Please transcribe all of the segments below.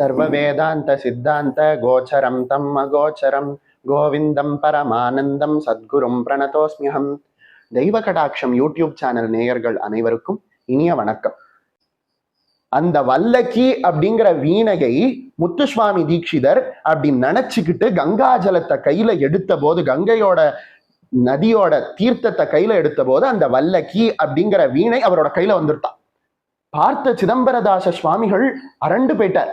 சர்வ வேதாந்த சித்தாந்த கோச்சரம் தம் அகோச்சரம் கோவிந்தம் பரமானந்தம் சத்குரும் பிரணதோஸ்மியகம் தெய்வ கடாட்சம் யூடியூப் சேனல் நேயர்கள் அனைவருக்கும் இனிய வணக்கம் அந்த வல்லக்கி அப்படிங்கிற வீணையை முத்துசுவாமி தீட்சிதர் அப்படி நினைச்சுக்கிட்டு கங்கா ஜலத்தை கையில எடுத்த போது கங்கையோட நதியோட தீர்த்தத்தை கையில எடுத்த போது அந்த வல்லக்கி அப்படிங்கிற வீணை அவரோட கையில வந்துருத்தான் பார்த்த சிதம்பரதாச சுவாமிகள் அரண்டு போயிட்டார்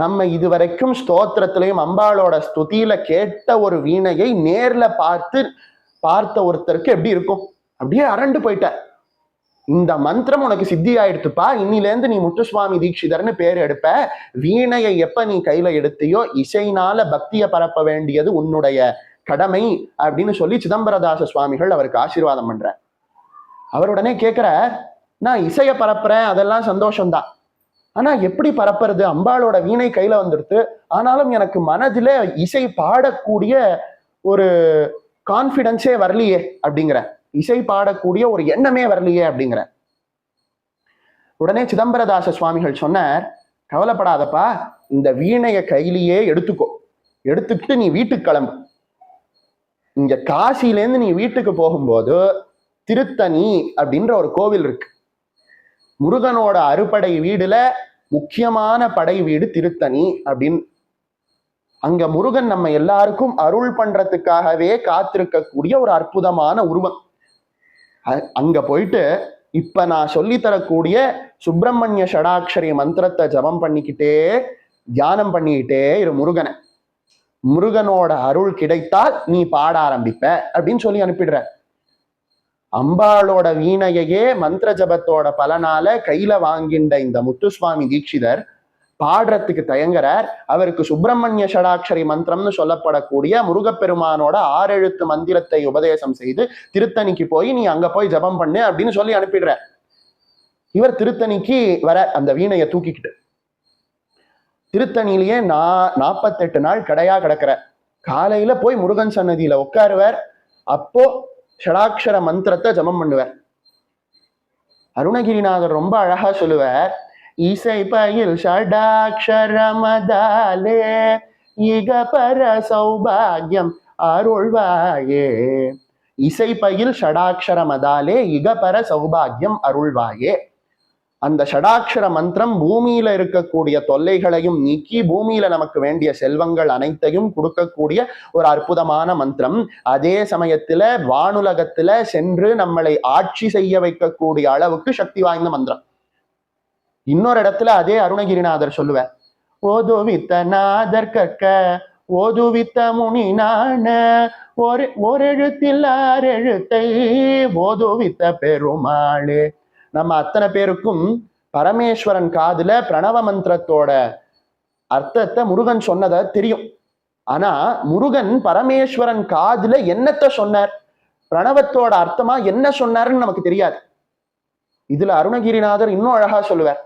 நம்ம இதுவரைக்கும் ஸ்தோத்திரத்திலையும் அம்பாளோட ஸ்துதியில கேட்ட ஒரு வீணையை நேர்ல பார்த்து பார்த்த ஒருத்தருக்கு எப்படி இருக்கும்? அப்படியே அரண்டு போயிட்ட. இந்த மந்திரம் உனக்கு சித்தி ஆயிடுத்துப்பா இன்னிலேருந்து நீ முத்துசுவாமி தீட்சிதர்னு பேர் எடுப்ப. வீணையை எப்ப நீ கையில எடுத்தியோ இசைனால பக்தியை பரப்ப வேண்டியது உன்னுடைய கடமை அப்படின்னு சொல்லி சிதம்பரதாச சுவாமிகள் அவருக்கு ஆசீர்வாதம் பண்ற. அவருடனே உடனே கேட்கிற நான் இசையை பரப்புறேன் அதெல்லாம் சந்தோஷம்தான். ஆனா எப்படி பரப்புறது? அம்பாளோட வீணை கையில வந்துடுது ஆனாலும் எனக்கு மனதில் இசை பாடக்கூடிய ஒரு கான்ஃபிடென்ஸே வரலையே அப்படிங்கிற. இசை பாடக்கூடிய ஒரு எண்ணமே வரலையே அப்படிங்கிற. உடனே சிதம்பரதாச சுவாமிகள் சொன்னார் கவலைப்படாதப்பா இந்த வீணைய கையிலேயே எடுத்துக்கோ. எடுத்துக்கிட்டு நீ வீட்டுக்கு கிளம்பு. இங்க காசிலேருந்து நீ வீட்டுக்கு போகும்போது திருத்தணி அப்படின்ற ஒரு கோவில் இருக்கு. முருகனோட அறுபடை வீடுல முக்கியமான படை வீடு திருத்தணி அப்படின்னு. அங்க முருகன் நம்ம எல்லாருக்கும் அருள் பண்றதுக்காகவே காத்திருக்கக்கூடிய ஒரு அற்புதமான உருவம். அங்க போயிட்டு இப்ப நான் சொல்லி தரக்கூடிய சுப்பிரமணிய ஷடாட்சரி மந்திரத்தை ஜபம் பண்ணிக்கிட்டே தியானம் பண்ணிக்கிட்டே இரு முருகனை. முருகனோட அருள் கிடைத்தால் நீ பாட ஆரம்பிப்ப அப்படின்னு சொல்லி அனுப்பிடுற. அம்பாளோட வீணையையே மந்திர ஜபத்தோட பலனால கையில வாங்கின்ற இந்த முத்துசுவாமி தீட்சிதர் பாடுறதுக்கு தயங்குறார். அவருக்கு சுப்பிரமணிய ஷடாட்சரி மந்திரம்னு சொல்லப்படக்கூடிய முருகப்பெருமானோட ஆறெழுத்து மந்திரத்தை உபதேசம் செய்து திருத்தணிக்கு போய் நீ அங்க போய் ஜபம் பண்ணு அப்படின்னு சொல்லி அனுப்பிடுற இவர் திருத்தணிக்கு வர அந்த வீணையை தூக்கிக்கிட்டு. திருத்தணிலேயே நா நாற்பத்தெட்டு நாள் கடையா கிடக்கிற காலையில போய் முருகன் சன்னதியில உட்காருவார். அப்போ ஷடாட்சர மந்திரத்தை ஜபம் பண்ணுவார். அருணகிரிநாதர் ரொம்ப அழகா சொல்லுவார் இசை பயில் ஷடாட்சரமதாலே இக பர சௌபாகியம் அருள்வாயே. இசை பயில் ஷடாட்சரமதாலே இக பர சௌபாகியம் அருள்வாயே. அந்த ஷடாட்சர மந்திரம் பூமியில இருக்கக்கூடிய தொல்லைகளையும் நீக்கி பூமியில நமக்கு வேண்டிய செல்வங்கள் அனைத்தையும் கொடுக்கக்கூடிய ஒரு அற்புதமான மந்திரம். அதே சமயத்துல வானுலகத்துல சென்று நம்மளை ஆட்சி செய்ய வைக்கக்கூடிய அளவுக்கு சக்தி வாய்ந்த மந்திரம். இன்னொரு இடத்துல அதே அருணகிரிநாதர் சொல்லுவார். ஓதுவித்த நாதர் கற்க ஓதுவித்த முனி நான ஒரு ஒரு எழுத்தில் ஆறு எழுத்தை ஓதுவித்த பெருமாளே நம்ம அத்தனை பேருக்கும் பரமேஸ்வரன் காதுல பிரணவ மந்திரத்தோட அர்த்தத்தை முருகன் சொன்னதை தெரியும். ஆனா முருகன் பரமேஸ்வரன் காதுல என்னத்த சொன்னார்? பிரணவத்தோட அர்த்தமா என்ன சொன்னாருன்னு நமக்கு தெரியாது. இதுல அருணகிரிநாதர் இன்னும் அழகா சொல்லுவார்.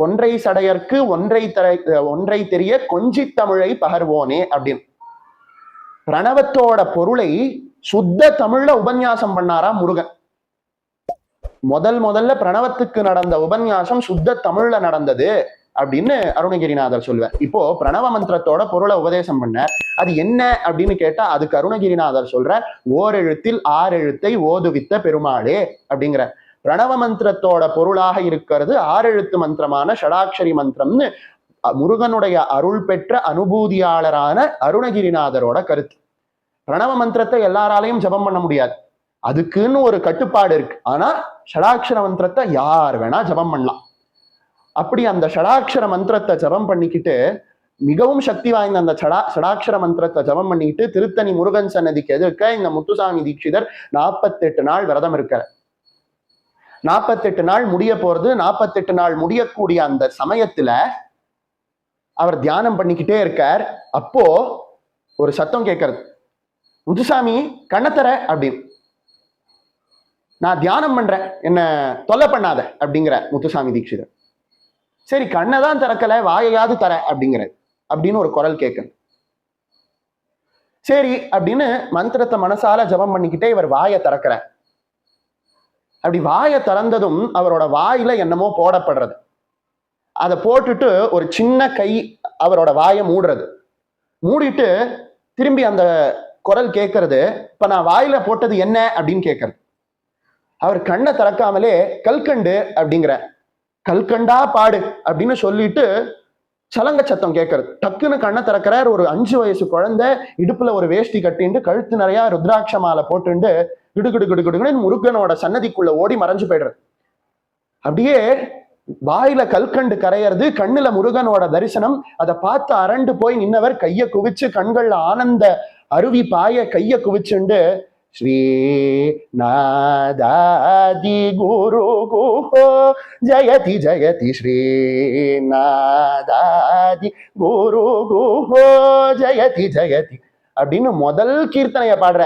கொன்றை சடையர்க்கு ஒன்றை தரை ஒன்றை தெரிய கொஞ்சி தமிழை பகர்வோனே அப்படின்னு. பிரணவத்தோட பொருளை சுத்த தமிழ்ல உபன்யாசம் பண்ணாரா முருகன். முதல் முதல்ல பிரணவத்துக்கு நடந்த உபன்யாசம் சுத்த தமிழ்ல நடந்தது அப்படின்னு அருணகிரிநாதர் சொல்லுவார். இப்போ பிரணவ மந்திரத்தோட பொருளை உபதேசம் பண்ணார் அது என்ன அப்படின்னு கேட்டா அதுக்கு அருணகிரிநாதர் சொல்றார் ஓரெழுத்தில் ஆறெழுத்தை ஓதுவித்த பெருமாளே அப்படிங்கிற பிரணவ மந்திரத்தோட பொருளாக இருக்கிறது ஆறெழுத்து மந்திரமான ஷடாட்சரி மந்திரம்னு முருகனுடைய அருள் பெற்ற அனுபூதியாளரான அருணகிரிநாதரோட கருத்து. பிரணவ மந்திரத்தை எல்லாராலையும் ஜபம் பண்ண முடியாது. அதுக்குன்னு ஒரு கட்டுப்பாடு இருக்கு. ஆனா ஷடாட்சர மந்திரத்தை யார் வேணா ஜெபம் பண்ணலாம். அப்படி அந்த ஷடாட்சர மந்திரத்தை ஜெபம் பண்ணிக்கிட்டு மிகவும் சக்தி வாய்ந்த அந்த சடா சடாட்சர மந்திரத்தை ஜெபம் பண்ணிக்கிட்டு திருத்தணி முருகன் சன்னதிக்கு எதிர்க்க இந்த முத்துசாமி தீட்சிதர் நாற்பத்தெட்டு நாள் விரதம் இருக்கார். நாற்பத்தெட்டு நாள் முடிய போறது நாற்பத்தெட்டு நாள் முடியக்கூடிய அந்த சமயத்துல அவர் தியானம் பண்ணிக்கிட்டே இருக்கார். அப்போ ஒரு சத்தம் கேட்கறது. முத்துசாமி கண்ணத்தர அப்படின்னு. நான் தியானம் பண்றேன். என்ன தொல்லை பண்ணாத அப்படிங்கிற முத்துசாமி தீட்சிதர். சரி கண்ணை தான் திறக்கல வாயையாவது தர அப்படிங்கிறது அப்படின்னு ஒரு குரல் கேட்குது. சரி அப்படின்னு மந்திரத்தை மனசால ஜெபம் பண்ணிக்கிட்டே இவர் வாயை திறக்கிறார். அப்படி வாயை திறந்ததும் அவரோட வாயில என்னமோ போடப்படுறது. அதை போட்டுட்டு ஒரு சின்ன கை அவரோட வாயை மூடுறது. மூடிட்டு திரும்பி அந்த குரல் கேட்கறது. இப்ப நான் வாயில போட்டது என்ன அப்படின்னு கேட்கறது. அவர் கண்ணை திறக்காமலே கல்கண்டு அப்படிங்கிற கல்கண்டா பாடு அப்படின்னு சொல்லிட்டு சலங்க சத்தம் கேட்கறது. டக்குன்னு கண்ணை திறக்கிறார் ஒரு அஞ்சு வயசு குழந்தை இடுப்புல ஒரு வேஷ்டி கட்டிண்டு கழுத்து நிறைய ருத்ராட்ச மாலை போட்டுண்டு கிடுகிடு கிடுகிடுன்னு முருகனோட சன்னதிக்குள்ள ஓடி மறைஞ்சு போயிடுறது. அப்படியே வாயில கல்கண்டு கரையிறது கண்ணுல முருகனோட தரிசனம் அதை பார்த்து அரண்டு போய் நின்னவர் கைய குவிச்சு கண்கள்ல ஆனந்த அருவி பாய கையை குவிச்சுண்டு ஸ்ரீ நாதாதி குரு குஹோ ஜயதி ஜயதி ஸ்ரீ நாதாதி ஜயதி ஜயதி அப்படின்னு முதல் கீர்த்தனைய பாடுற.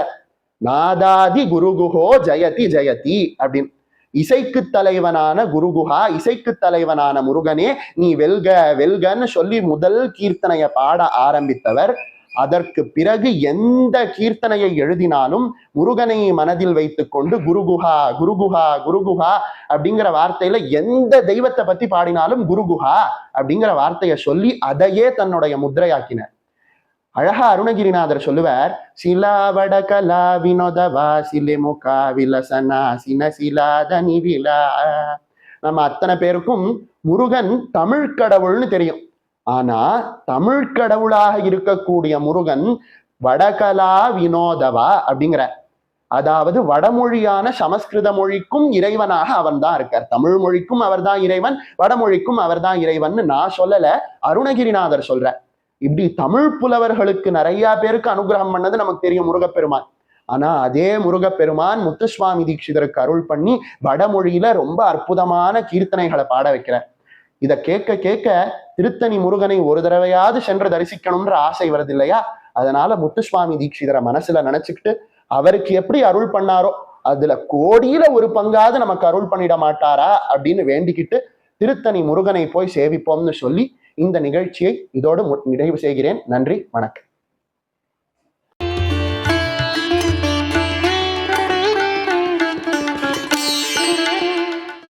நாதாதி குருகுஹோ ஜயதி ஜயதி அப்படின்னு. இசைக்கு தலைவனான குருகுஹா இசைக்கு தலைவனான முருகனே நீ வெல்க வெல்கன்னு சொல்லி முதல் கீர்த்தனைய பாட ஆரம்பித்தவர் அதற்கு பிறகு எந்த கீர்த்தனையை எழுதினாலும் முருகனை மனதில் வைத்துக்கொண்டு குருகுஹா குருகுஹா குருகுஹா அப்படிங்கிற வார்த்தையில எந்த தெய்வத்தை பத்தி பாடினாலும் குருகுஹா அப்படிங்கிற வார்த்தையை சொல்லி அதையே தன்னுடைய முத்திரையாக்கினர். அழகா அருணகிரிநாதர் சொல்லுவார் சிலாவட கலா வினோதவா சிலை முகா விலசனா சின சிலாதனி விழா. நம்ம அத்தனை பேருக்கும் முருகன் தமிழ் கடவுள்னு தெரியும். ஆனா தமிழ் கடவுளாக இருக்கக்கூடிய முருகன் வடகலா வினோதவா அப்படிங்கிற அதாவது வடமொழியான சமஸ்கிருத மொழிக்கும் இறைவனாக அவன் தான் இருக்கார். தமிழ் மொழிக்கும் அவர்தான் இறைவன் வடமொழிக்கும் அவர்தான் இறைவன் நான் சொல்லல அருணகிரிநாதர் சொல்ற இப்படி தமிழ் புலவர்களுக்கு நிறைய பேருக்கு அனுகிரகம் பண்ணது நமக்கு தெரியும் முருகப்பெருமான். ஆனா அதே முருகப்பெருமான் முத்துசுவாமி தீட்சிதருக்கு அருள் பண்ணி வடமொழியில ரொம்ப அற்புதமான கீர்த்தனைகளை பாட வைக்கிறார். இதை கேட்க கேட்க திருத்தணி முருகனை ஒரு தடவையாவது சென்று தரிசிக்கணும்ன்ற ஆசை வருது இல்லையா அதனால முத்துசுவாமி தீட்சிதரை மனசுல நினைச்சுக்கிட்டு அவருக்கு எப்படி அருள் பண்ணாரோ அதுல கோடியில ஒரு பங்காவது நமக்கு அருள் பண்ணிட மாட்டாரா அப்படின்னு வேண்டிக்கிட்டு திருத்தணி முருகனை போய் சேவிப்போம்னு சொல்லி இந்த நிகழ்ச்சியை இதோடு நிறைவு செய்கிறேன். நன்றி வணக்கம்.